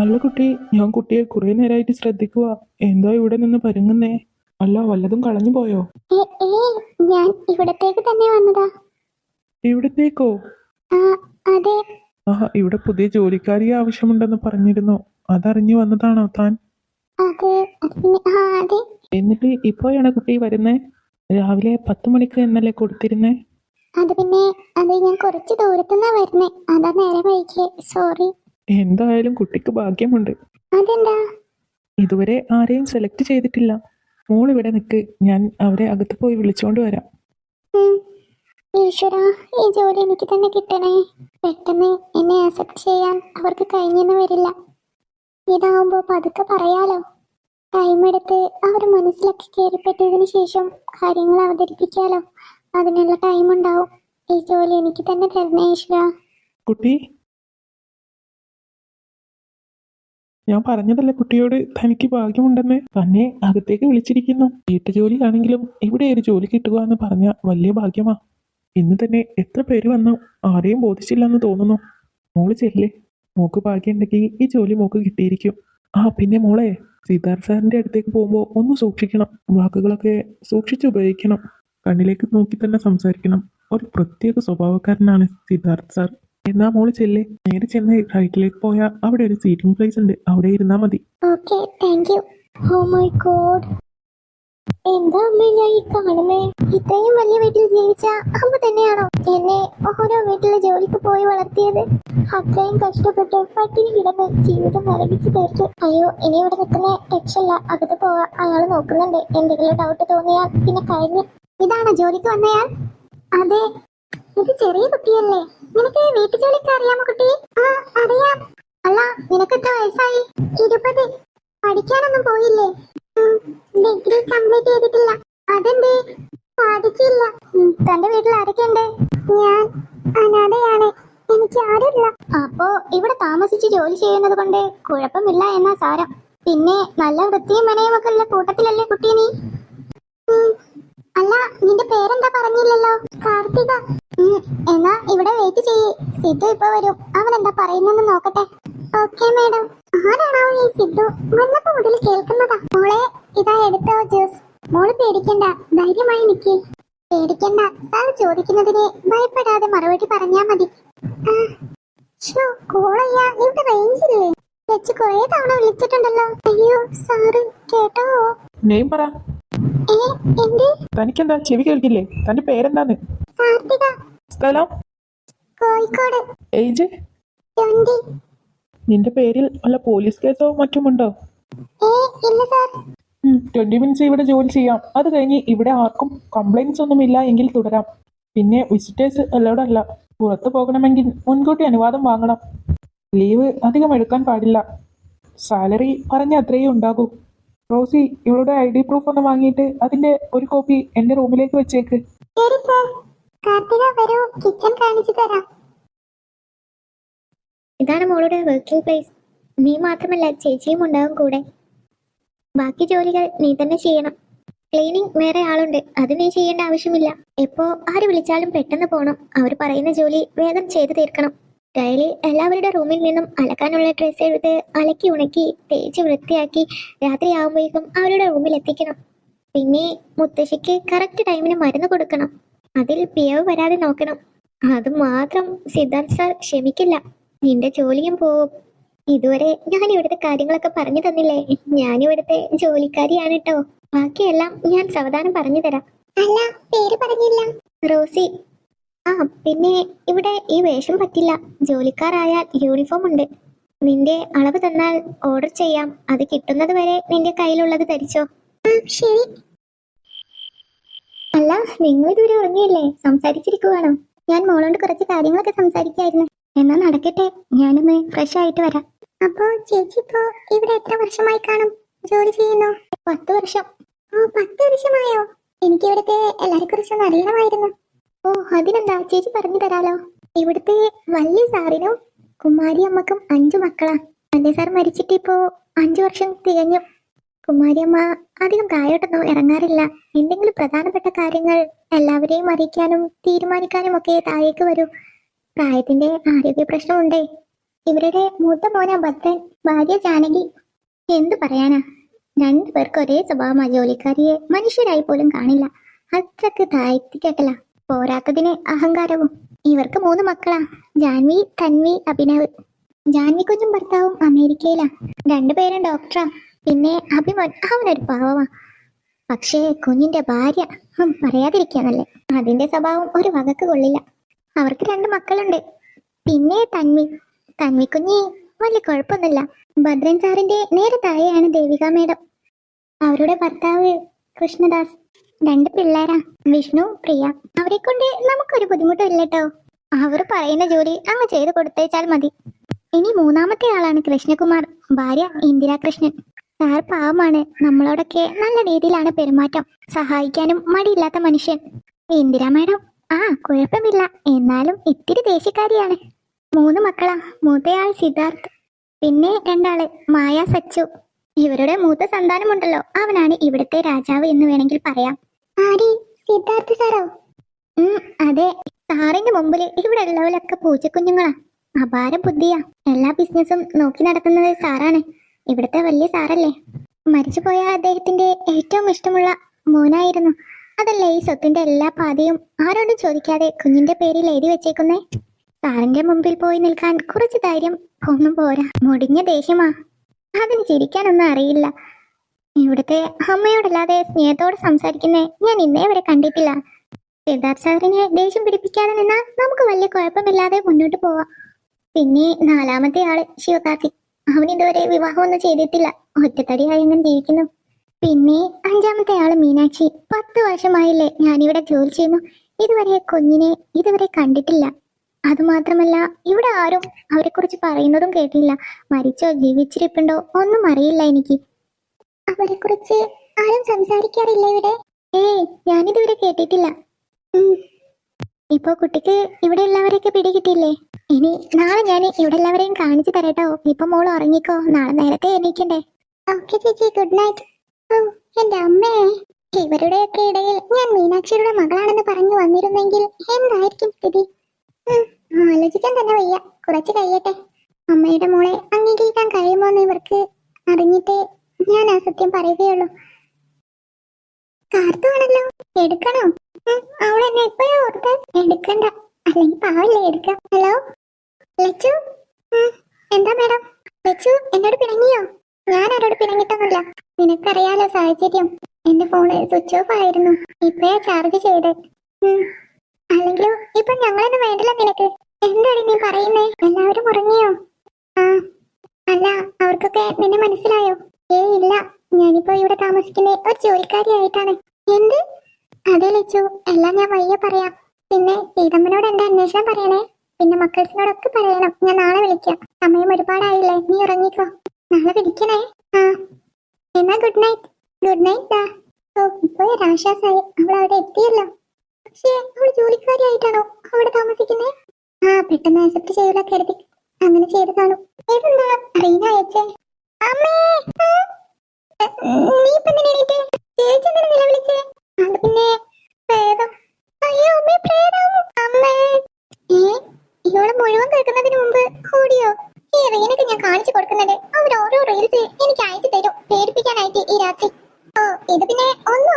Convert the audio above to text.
അല്ല കുട്ടി ഞാൻ കുട്ടിയെ കുറെ നേരമായിട്ട് ശ്രദ്ധിക്കുക എന്താ ഇവിടെ നിന്ന് പരുങ്ങുന്നേ? അല്ല വല്ലതും കളഞ്ഞു പോയോ? ഞാൻ ഇവിടത്തേക്ക് തന്നെ വന്നതാ. ഇവിടത്തേക്കോ? അതെ. ആ ഇവിടെ പുതിയ ജോലിക്കാരിയെ ആവശ്യമുണ്ടെന്ന് പറഞ്ഞിരുന്നു. അതറിഞ്ഞു വന്നതാണോ താൻ? എന്നിട്ട് ഇപ്പോഴാണ് കുട്ടി വരുന്നേ? രാവിലെ പത്ത് മണിക്ക് എന്നല്ലേ കൊടുത്തിരുന്നേ? അത് പിന്നെ അത് ഞാൻ കുറച്ച് ദൂരത്തുനിന്നാ വരുന്നേ. അതാ നേരെ വൈകിയേ. സോറി. എന്തായാലും കുട്ടിക്ക് ഭാഗ്യമുണ്ട്. അതെന്താ? ഇതുവരെ ആരെയും സെലക്ട് ചെയ്തിട്ടില്ല. മോൾ ഇവിടെ നിൽക്ക് ഞാൻ അവരെ അകത്ത് പോയി വിളിച്ചോണ്ട് വരാം. ഈശ്വര ഈ ജോലി എനിക്ക് തന്നെ കിട്ടണേ. പെട്ടെന്ന് എന്നെ അക്സെപ്റ്റ് ചെയ്യാൻ അവർക്ക് കഴിഞ്ഞെന്ന് വരില്ല. ഇതാവുമ്പോ പതുക്കെ പറയാലോ. ടൈം എടുത്ത് അവർ മനസ്സിലാക്കി കയറിപ്പറ്റിയതിനു ശേഷം കാര്യങ്ങൾ അവതരിപ്പിക്കാലോ. അതിനുള്ള ടൈം ഉണ്ടാവും. ഈ ജോലി എനിക്ക് തന്നെ തരണേ ഈശ്വര. കുട്ടി ഞാൻ പറഞ്ഞതല്ലേ കുട്ടിയോട് തനിക്ക് ഭാഗ്യമുണ്ടെന്ന്? തന്നെ അകത്തേക്ക് വിളിച്ചിരിക്കുന്നു. വീട്ടുജോലിയാണെങ്കിലും ഇവിടെ ഒരു ജോലി കിട്ടുക എന്ന് പറഞ്ഞ വലിയ ഭാഗ്യമാ. ഇന്ന് തന്നെ എത്ര പേര് വന്നു? ആരെയും ബോധിച്ചില്ലെന്ന് തോന്നുന്നു. മോൾ ചെല്ലേ. മോക്ക് ഭാഗ്യമുണ്ടെങ്കിൽ ഈ ജോലി മോക്ക് കിട്ടിയിരിക്കും. ആ പിന്നെ മോളെ സിദ്ധാർത്ഥ സാറിന്റെ അടുത്തേക്ക് പോകുമ്പോൾ ഒന്ന് സൂക്ഷിക്കണം. വാക്കുകളൊക്കെ സൂക്ഷിച്ച് ഉപയോഗിക്കണം. കണ്ണിലേക്ക് നോക്കി തന്നെ സംസാരിക്കണം. ഒരു പ്രത്യേക സ്വഭാവക്കാരനാണ് സിദ്ധാർത്ഥ് സാർ. എന്നാ മോൾ ചെല്ലേ. നേരെ ചെന്ന് റൈറ്റിലേക്ക് പോയാൽ അവിടെ ഒരു സീറ്റിംഗ് പ്ലേസ് ഉണ്ട്. അവിടെ ഇരുന്നാ മതി. Okay thank oh my god എന്താ അമ്മ ഞാൻ ഈ കാണുന്നേ? ഇത്രയും വലിയ വീട്ടിൽ ജീവിച്ച അമ്മ തന്നെയാണോ എന്നെ ഓരോ വീട്ടിലെ ജോലിക്ക് പോയി വളർത്തിയത്? അത്രയും കഷ്ടപ്പെട്ട് പട്ടിണി കിടന്ന് ജീവിതം നരകിച്ച് തീർത്ത് അയ്യോ ഇനി ഇവിടെ നിൽക്കുന്ന രക്ഷല്ല അകത്ത് പോവാ. അയാൾ നോക്കുന്നുണ്ട്. എന്തെങ്കിലും ഡൗട്ട് തോന്നിയാൽ പിന്നെ കഴിഞ്ഞ്. ഇതാണോ ജോലിക്ക് വന്നയാൾ? അതെ. ഇത് ചെറിയ കുട്ടിയല്ലേ? നിനക്ക് വീട്ടു ജോലിക്ക് അറിയാമോ കുട്ടി ആ അറിയാം അല്ല നിനക്ക് എത്ര വയസ്സായി ഇരുപത് പഠിക്കാനൊന്നും പോയില്ലേ ഡിഗ്രി കംപ്ലീറ്റ് ചെയ്തിട്ടില്ല അതെന്തേ സാധിച്ചില്ല ഉം, തന്റെ വീട്ടിൽ ആരൊക്കെയുണ്ട് ഞാൻ അനാഥയാണ് എനിക്ക് ആരുമില്ല ഇവിടെ താമസിച്ച് ജോലി ചെയ്യുന്നത് കൊണ്ട് കുഴപ്പമില്ല എന്നാ സാരം. പിന്നെ നല്ല വൃത്തിയും മനയും ഒക്കെ ഉള്ള കൂട്ടത്തിലല്ലേ കുട്ടി നീ? അല്ല നിന്റെ പേരെന്താ പറഞ്ഞില്ലല്ലോ? കാർത്തിക. എന്നാ ഇവിടെ വെയിറ്റ് ചെയ്യ്. സിദ്ധു ഇപ്പൊ വരും. അവൻ എന്താ പറയുന്നെന്ന് നോക്കട്ടെ. ഓക്കെ മാഡം ആരാണോ ഈ സിദ്ധു? വന്നപ്പോ മുതൽ കേൾക്കുന്നതാ. മോളെ ഇതാ എടുത്തോ ജ്യൂസ്. മോൾ പേടിക്കണ്ട. ധൈര്യമായി നിക്ക്. പേടിക്കണ്ട. സാർ ചോദിക്കുന്നതിനെ ഭയപ്പെടാതെ മറുപടി പറഞ്ഞാ മതി. കോളയ്യ ഇവിടെ റേഞ്ച് ഇല്ലേ? വെച്ച് കൊറേ തവണ വിളിച്ചിട്ടുണ്ടല്ലോ. അയ്യോ സാറ് കേട്ടോ? നെയിം പറ. തനിക്കെന്താ? ചെവി കേൾക്കില്ലേ? തന്റെ പേരെന്താന്ന്? സ്ഥലം? കോഴിക്കോട്. ഏജ്? നിന്റെ പേരിൽ വല്ല പോലീസ് കേസോ മറ്റുമുണ്ടോ? ട്വന്റി മിനിറ്റ്സ് ഇവിടെ ജോലി ചെയ്യാം. അത് കഴിഞ്ഞ് ഇവിടെ ആർക്കും കംപ്ലൈന്റ്സ് ഒന്നും ഇല്ല എങ്കിൽ തുടരാം. പിന്നെ വിസിറ്റേഴ്സ് അലൗഡ് അല്ല പുറത്തു പോകണമെങ്കിൽ മുൻകൂട്ടി അനുവാദം വാങ്ങണം. ലീവ് അധികം എടുക്കാൻ പാടില്ല. സാലറി പറഞ്ഞ അത്രയേ ഉണ്ടാകൂ. റോസി ഇവളുടെ ഐ ഡി പ്രൂഫ് ഒന്ന് വാങ്ങിയിട്ട് അതിന്റെ ഒരു കോപ്പി എന്റെ റൂമിലേക്ക് വെച്ചേക്ക്. ഇതാണ് മോളുടെ വർക്കിംഗ് പ്ലേസ് നീ മാത്രമല്ല ചേച്ചിയും ഉണ്ടാവും കൂടെ. ബാക്കി ജോലികൾ നീ തന്നെ ചെയ്യണം. ക്ലീനിങ് വേറെ ആളുണ്ട്. അത് നീ ചെയ്യേണ്ട ആവശ്യമില്ല. എപ്പോ ആര് വിളിച്ചാലും പെട്ടെന്ന് പോണം. അവർ പറയുന്ന ജോലി വേഗം ചെയ്തു തീർക്കണം. ഡയലി എല്ലാവരുടെ റൂമിൽ നിന്നും അലക്കാനുള്ള ഡ്രസ്സ് എടുത്ത് അലക്കി ഉണക്കി തേച്ച് വൃത്തിയാക്കി രാത്രിയാകുമ്പോഴേക്കും അവരുടെ റൂമിൽ എത്തിക്കണം. പിന്നെ മുത്തശ്ശിക്ക് കറക്റ്റ് ടൈമിന് മരുന്ന് കൊടുക്കണം. അതിൽ പിയവ് വരാതെ നോക്കണം. അത് മാത്രം സിദ്ധാർത്ഥ് സാർ ക്ഷമിക്കില്ല. നിന്റെ ജോലിയും പോവും. ഇതുവരെ ഞാൻ ഇവിടുത്തെ കാര്യങ്ങളൊക്കെ പറഞ്ഞു തന്നില്ലേ? ഞാൻ ഇവിടുത്തെ ജോലിക്കാരിയാണ് കേട്ടോ ബാക്കിയെല്ലാം ഞാൻ സാവധാനം പറഞ്ഞു തരാം അല്ല പേര് പറഞ്ഞില്ല. റോസി. ആ പിന്നെ ഇവിടെ ഈ വേഷം പറ്റില്ല. ജോലിക്കാരായാൽ യൂണിഫോം ഉണ്ട്. നിന്റെ അളവ് തന്നാൽ ഓർഡർ ചെയ്യാം. അത് കിട്ടുന്നത് വരെ നിന്റെ കയ്യിലുള്ളത് ധരിച്ചോ. ശരി. അല്ല നിങ്ങൾ ഇതുവരെ ഉറങ്ങിയല്ലേ? സംസാരിച്ചിരിക്കുവാണോ? ഞാൻ മോളോണ്ട് കുറച്ച് കാര്യങ്ങളൊക്കെ സംസാരിക്കായിരുന്നു. എന്നാ നടക്കട്ടെ. ഞാനൊന്ന് ഫ്രഷ് ആയിട്ട് വരാം. അപ്പോ ചേച്ചി ഇപ്പോ ഇവിടെ എത്ര വർഷമായി കാണും? ജോലി ചെയ്യുന്നു? പത്ത് വർഷം. ഓ പത്ത് വർഷമായോ? എനിക്ക് ഇവിടുത്തെ എല്ലാരെ കുറിച്ചൊന്നും അറിയണമായിരുന്നു. ഓ അതിനെന്താ ചേച്ചി പറഞ്ഞു തരാലോ? ഇവിടുത്തെ വലിയ സാറിനും കുമാരി അമ്മക്കും അഞ്ചു മക്കളാ. വലിയ സാർ മരിച്ചിട്ട് ഇപ്പോ അഞ്ചു വർഷം തികഞ്ഞു. കുമാരിയമ്മ അധികം താഴോട്ടൊന്നും ഇറങ്ങാറില്ല. എന്തെങ്കിലും പ്രധാനപ്പെട്ട കാര്യങ്ങൾ എല്ലാവരെയും അറിയിക്കാനും തീരുമാനിക്കാനും ഒക്കെ താഴേക്ക് വരൂ. പ്രായത്തിന്റെ ആരോഗ്യ പ്രശ്നമുണ്ടേ. ഇവരുടെ മൂത്ത മോന ഭദ്രൻ ഭാര്യ ജാനകി. എന്തു പറയാനാ? രണ്ടു പേർക്ക് ഒരേ സ്വഭാവമാ ജോലിക്കാരിയെ മനുഷ്യരായി പോലും കാണില്ല. അത്രയ്ക്ക് താഴ്ത്തിക്കട്ടല പോരാത്തതിന് അഹങ്കാരവും. ഇവർക്ക് മൂന്ന് മക്കളാ ജാൻവി തൻവി അഭിനവ്. ജാൻവി കുഞ്ഞും ഭർത്താവും അമേരിക്കയിലാ. രണ്ടുപേരും ഡോക്ടറാ പിന്നെ അഭിമൻ അവനൊരു പാവമാ. പക്ഷേ കുഞ്ഞിന്റെ ഭാര്യ പറയാതിരിക്കാന്നല്ലേ അതിന്റെ സ്വഭാവം ഒരു വകക്ക് കൊള്ളില്ല. അവർക്ക് രണ്ട് മക്കളുണ്ട്. പിന്നെ തൻവി. തൻവി കുഞ്ഞി വലിയ കുഴപ്പമൊന്നുമില്ല. ഭദ്രൻ സാറിന്റെ നേരെ താഴെയാണ് ദേവിക മേഡം. അവരുടെ ഭർത്താവ് കൃഷ്ണദാസ്. രണ്ട് പിള്ളേരാ. വിഷ്ണു പ്രിയ. അവരെ കൊണ്ട് നമുക്കൊരു ബുദ്ധിമുട്ടില്ല കേട്ടോ അവർ പറയുന്ന ജോലി അങ്ങ് ചെയ്ത് കൊടുത്തേച്ചാൽ മതി. ഇനി മൂന്നാമത്തെ ആളാണ് കൃഷ്ണകുമാർ. ഭാര്യ ഇന്ദിരാ കൃഷ്ണൻ സാർ പാവമാണ്. നമ്മളോടൊക്കെ നല്ല രീതിയിലാണ് പെരുമാറ്റം. സഹായിക്കാനും മടിയില്ലാത്ത മനുഷ്യൻ. ഇന്ദിരാ മാഡം ആ കുഴപ്പമില്ല. എന്നാലും ഇത്തിരി ദേഷ്യക്കാരിയാണ്. മൂന്ന് മക്കളാ. മൂത്തയാൾ സിദ്ധാർത്ഥ്. പിന്നെ രണ്ടാൾ മായ സച്ചു. ഇവരുടെ മൂത്ത സന്താനമുണ്ടല്ലോ. അവനാണ് ഇവിടുത്തെ രാജാവ് എന്ന് വേണമെങ്കിൽ പറയാം. ആരെ? സിദ്ധാർത്ഥ സാറോ? അതെ. സാറിന്റെ മുമ്പിൽ ഇവിടെ ഉള്ളവരൊക്കെ പൂച്ചക്കുഞ്ഞുങ്ങളാ. അപാര ബുദ്ധിയാ. എല്ലാ ബിസിനസ്സും നോക്കി നടത്തുന്നത് സാറാണ്. ഇവിടുത്തെ വലിയ സാറല്ലേ. മരിച്ചുപോയ അദ്ദേഹത്തിന്റെ ഏറ്റവും ഇഷ്ടമുള്ള മോനായിരുന്നു. അതല്ലേ ഈ സ്വത്തിന്റെ എല്ലാ പാതയും ആരോടും ചോദിക്കാതെ കുഞ്ഞിന്റെ പേരിൽ എഴുതി വെച്ചേക്കുന്നേ? സാറിന്റെ മുമ്പിൽ പോയി നിൽക്കാൻ കുറച്ച് ധൈര്യം ഒന്നും പോരാ. മുടിഞ്ഞ ദേഷ്യമാ. അതിന് ചിരിക്കാനൊന്നും അറിയില്ല. ഇവിടുത്തെ അമ്മയോടല്ലാതെ സ്നേഹത്തോടെ സംസാരിക്കുന്നേ ഞാൻ ഇന്നേ വരെ കണ്ടിട്ടില്ല. സിദ്ധാർത്ഥ സാറിനെ ദേഷ്യം പിടിപ്പിക്കാതെ നിന്നാൽ നമുക്ക് വലിയ കുഴപ്പമില്ലാതെ മുന്നോട്ട് പോവാം. പിന്നെ നാലാമത്തെ ആൾ ശിവകാർത്തിക് അവൻ ഇതുവരെ വിവാഹമൊന്നും ചെയ്തിട്ടില്ല. ഒറ്റത്തടിയായി അങ്ങനെ ജീവിക്കുന്നു. പിന്നെ അഞ്ചാമത്തെ ആൾ മീനാക്ഷി. പത്ത് വർഷമായില്ലേ ഞാനിവിടെ ജോലി ചെയ്യുന്നു. ഇതുവരെ കുഞ്ഞിനെ ഇതുവരെ കണ്ടിട്ടില്ല. അതുമാത്രമല്ല ഇവിടെ ആരും അവരെ കുറിച്ച് പറയുന്നതും കേട്ടില്ല. മരിച്ചോ ജീവിച്ചിരിപ്പുണ്ടോ ഒന്നും അറിയില്ല എനിക്ക്. അവരെ കുറിച്ച് ആരും സംസാരിക്കാറില്ല ഇവിടെ. ഏയ് ഞാനിതുവരെ കേട്ടിട്ടില്ല. ഇപ്പൊ കുട്ടിക്ക് ഇവിടെ ഉള്ളവരെയൊക്കെ പിടികിട്ടില്ലേ ഇനി നാളെ ഞാൻ ഇവിടെ എല്ലാവരെയും കാണിച്ചു തരട്ടോ. ഇപ്പൊ മോൾ ഉറങ്ങിക്കോ. നാളെ നേരത്തെ എണീക്കണ്ടേ. ഓക്കെ ചേച്ചി. Good night. ഓ എന്റെ അമ്മേ. ഇവരുടെയൊക്കെ ഇടയിൽ ഞാൻ മീനാക്ഷിയുടെ മകളാണെന്ന് പറഞ്ഞു വന്നിരുന്നെങ്കിൽ എന്തായിരിക്കും സ്ഥിതി? ആലോചിക്കാൻ തന്നെ വയ്യ. കുറച്ച് കഴിയട്ടെ. അമ്മയുടെ മോളെ അംഗീകരിക്കാൻ കഴിയുമോ എന്ന് ഇവർക്ക് അറിഞ്ഞിട്ടേ ഞാൻ ആ സത്യം പറയുകയുള്ളൂ. കാർത്തുവാണല്ലോ. എടുക്കണോ? അവൾ എന്നെ എപ്പോഴാ ഓർത്ത്? എടുക്കണ്ട. അല്ലെങ്കിൽ പാവല്ലേ എടുക്കാം. ഹലോ? ലച്ചു? എന്താ മേഡം? ലച്ചു എന്നോട് പിണങ്ങിയോ? ഞാൻ ആരോട് പിണങ്ങിട്ടൊന്നുമില്ല നിനക്കറിയാലോ സാഹചര്യം. എന്റെ ഫോണ് സ്വിച്ച് ഓഫ് ആയിരുന്നു. ഇപ്പഴാ ചാർജ് ചെയ്ത്. അല്ലെങ്കിലും ഇപ്പൊ ഞങ്ങളൊന്നും വേണ്ടില്ല നിനക്ക്. എന്താണ് നീ പറയുന്നേ? എല്ലാവരും ഉറങ്ങിയോ? ആ. അല്ല അവർക്കൊക്കെ നിന്നെ മനസ്സിലായോ? ഏ ഇല്ല. ഞാനിപ്പോ ഇവിടെ താമസിക്കുന്ന ഒരു ജോലിക്കാരിയായിട്ടാണ് എന്ത്? അതെ ലച്ചു. എല്ലാം ഞാൻ വയ്യ പറയാം. പിന്നെ സീതമ്മനോട് എന്റെ അന്വേഷണം പറയണേ? പിന്നെ മക്കൾസിനോടൊക്കെ പറയണം. ഞാൻ നാളെ വിളിക്കാം. സമയം ഒരുപാടായില്ലേ. നീ ഉറങ്ങിക്കോ. നാളെ വിളിക്കണേ? ആ. എന്നാ ഗുഡ് നൈറ്റ്. ഗുഡ് നൈറ്റ് ഓ ഇപ്പൊ സാഹിബ് അവൾ അവിടെ എത്തിയല്ലോ. പക്ഷേ അവൾ ജോലിക്കാരിയായിട്ടാണോ അവിടെ താമസിക്കുന്നേ? ആ പെട്ടെന്ന് ആക്സെപ്റ്റ് ചെയ്യൂല കരുതി. അങ്ങനെ ചെയ്ത് റീന അയച്ചേ. അമ്മേ! നീ ഇപ്പൊ പിന്നെ അയ്യോ അമ്മേ ഓടിയോ? ഈ ഞാൻ കാണിച്ചു കൊടുക്കുന്നുണ്ട്. അവർ ഓരോ റീൽസ് എനിക്ക് അയച്ചു തരും. പേടിപ്പിക്കാനായിട്ട് ഈ രാത്രി. ഓ ഇത് പിന്നെ ഒന്നും